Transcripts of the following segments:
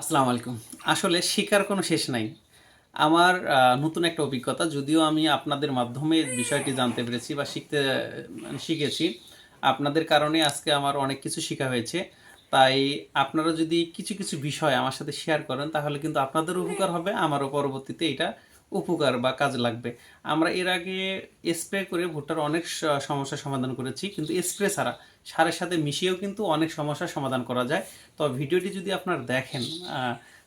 আসসালামু আলাইকুম। আসলে শেখার কোনো শেষ নাই। আমার নতুন একটা অভিজ্ঞতা, যদিও আমি আপনাদের মাধ্যমে বিষয়টি জানতে পেরেছি বা শিখতে মানে শিখেছি, আপনাদের কারণে আজকে আমার অনেক কিছু শেখা হয়েছে। তাই আপনারা যদি কিছু কিছু বিষয় আমার সাথে শেয়ার করেন, তাহলে কিন্তু আপনাদের উপকার হবে, আমারও পরবর্তীতে এটা উপকার বা কাজে লাগবে। আমরা এর আগে স্প্রে করে ভুট্টার অনেক সমস্যার সমাধান করেছি, কিন্তু স্প্রে ছাড়া সারের সাথে মিশিয়েও কিন্তু অনেক সমস্যার সমাধান করা যায়। তো ভিডিওটি যদি আপনার দেখেন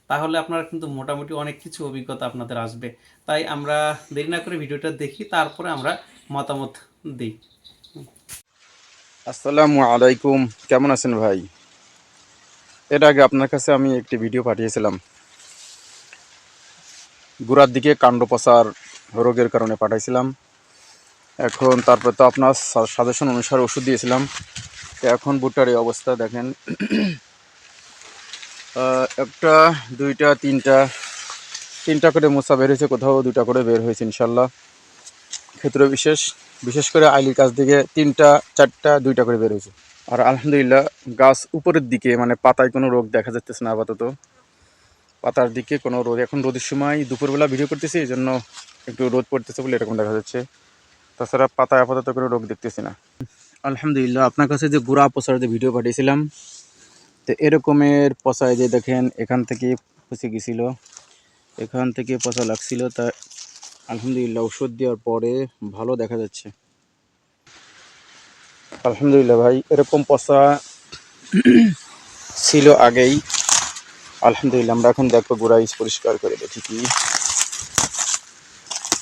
তাহলে আপনারা কিন্তু মোটামুটি অনেক কিছু অভিজ্ঞতা আপনাদের আসবে। তাই আমরা দেরি না করে ভিডিওটা দেখি, তারপরে আমরা মতামত দিই। আসসালামু আলাইকুম। কেমন আছেন ভাই? এর আগে আপনার কাছে আমি একটি ভিডিও পাঠিয়েছিলাম। গোড়ার দিকে কাণ্ড পচার রোগের কারণে পাঠাইছিলাম। এখন তারপর তো আপনার সাজেশন অনুসারে ওষুধ দিয়েছিলাম। এখন ভুট্টার এই অবস্থা দেখেন। একটা, দুইটা, তিনটা তিনটা করে মোচা বের হয়েছে, কোথাও দুইটা করে বের হয়েছে ইনশাল্লাহ। ক্ষেত্র বিশেষ বিশেষ করে আইলির কাছ থেকে তিনটা, চারটা, দুইটা করে বের হয়েছে। আর আলহামদুলিল্লাহ গাছ উপরের দিকে মানে পাতায় কোনো রোগ দেখা যাচ্ছে না আপাতত। পাতার দিকে কোনো রোদ এখন রোদের সময় দুপুরবেলা ভিডিও করতেছি, এই জন্য একটু রোদ পড়তেছে বলে এরকম দেখা যাচ্ছে। তাছাড়া পাতায় আপাতত কোনো রোগ দেখতেছি না। আলহামদুলিল্লাহ, আপনার কাছে যে গুড়া পচার যে ভিডিও পাঠিয়েছিলাম, তো এরকমের পচায় যে দেখেন, এখান থেকে পচে গেছিল। এখান থেকে পচা লাগছিল, তা আলহামদুলিল্লাহ ওষুধ দেওয়ার পরে ভালো দেখা যাচ্ছে। আলহামদুলিল্লাহ ভাই, এরকম পচা ছিল আগেই। আলহামদুলিল্লাহ, আমরা এখন দেখব গোড়া ইস পরিষ্কার করে দেখি কি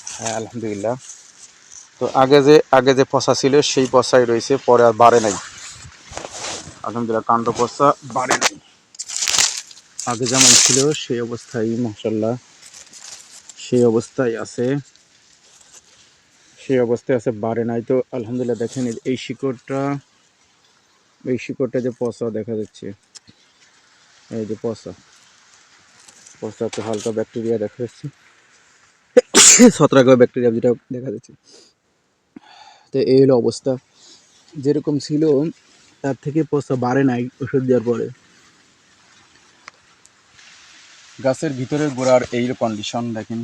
হ্যাঁ আলহামদুলিল্লাহ। তো আগে যে আগে যে পচা ছিল, সেই পচাই রয়েছে, পরে আর বাড়ে নাই। আলহামদুলিল্লাহ, কাণ্ড পচা বাড়ে নাই। আগে যেমন ছিল, সেই অবস্থায় মাসাল্লাহ সেই অবস্থায় আছে। সেই অবস্থায় আছে, বাড়ে নাই। তো আলহামদুলিল্লাহ, দেখেন এই- এই শিকড়টা এই শিকড়টা যে পচা দেখা যাচ্ছে, এই যে পচা। পচাতে হালকা ব্যাকটেরিয়া দেখা যাচ্ছে। ছত্রাক ব্যাকটেরিয়া যেটা দেখা যাচ্ছে। তো এই হলো অবস্থা। যেরকম ছিল, তার থেকে পচা বাড়ে নাই ওষুধ দেওয়ার পরে। গাছের ভিতরের গোড়ার এই কন্ডিশন দেখেন।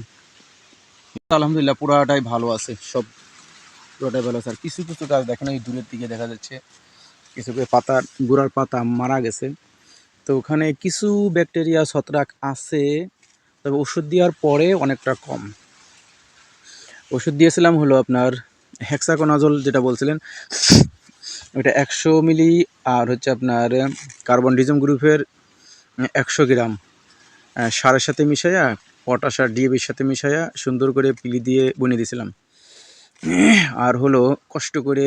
আলহামদুলিল্লাহ পুরাটাই ভালো আছে, সব পুরোটাই ভালো আছে। আর কিছু কিছু গাছ দেখেন এই দূরের দিকে দেখা যাচ্ছে কিছু পাতা, গোড়ার পাতা মারা গেছে। তো ওখানে কিছু ব্যাকটেরিয়া, ছত্রাক আছে, তবে ওষুধ দেওয়ার পরে অনেকটা কম। ওষুধ দিয়েছিলাম হলো আপনার হেক্সাকোনাজল যেটা বলছিলেন। ওটা একশো মিলি আর হচ্ছে আপনার কার্বন ডিজম গ্রুপের একশো গ্রাম। সারের সাথে মিশাইয়া পটাশ আর ডিএবির সাথে মিশাইয়া সুন্দর করে পিলি দিয়ে বনিয়ে দিয়েছিলাম। আর হলো কষ্ট করে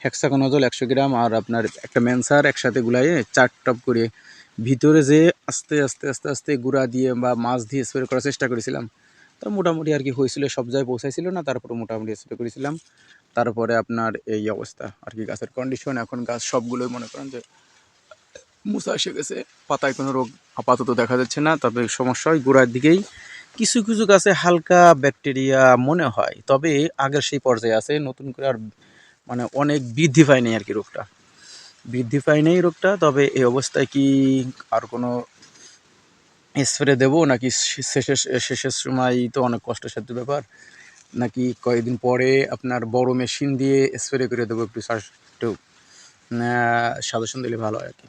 হেক্সাকোনাজল একশো গ্রাম আর আপনার একটা ম্যানসার একসাথে গুলাইয়ে চার টপ করে ভিতরে যে আস্তে আস্তে আস্তে আস্তে গুঁড়া দিয়ে বা মাছ দিয়ে স্প্রে করার চেষ্টা করেছিলাম, তো মোটামুটি আর কি হয়েছিল, সব জায়গায় পৌঁছাইছিল না, তারপরে মোটামুটি স্প্রে করেছিলাম। তারপরে আপনার এই অবস্থা, আর কি গাছের কন্ডিশন এখন গাছ সবগুলোই মনে করেন যে মুসা এসে গেছে, পাতায় কোনো রোগ আপাতত দেখা যাচ্ছে না, তবে সমস্যা হয় গোড়ার দিকেই। কিছু কিছু গাছে হালকা ব্যাকটেরিয়া মনে হয়, তবে আগের সেই পর্যায়ে আছে, নতুন করে আর মানে অনেক বৃদ্ধি পায়নি আর কি রোগটা। বৃদ্ধি পায় নাই রোগটা, তবে এই অবস্থায় কি আর কোনো স্প্রে দেবো নাকি শেষের শেষের সময় তো অনেক কষ্টসাধ্য ব্যাপার? নাকি কয়েকদিন পরে আপনার বড় মেশিন দিয়ে স্প্রে করে দেবো একটু একটু সাজেশন দিলে ভালো হয় আর কি।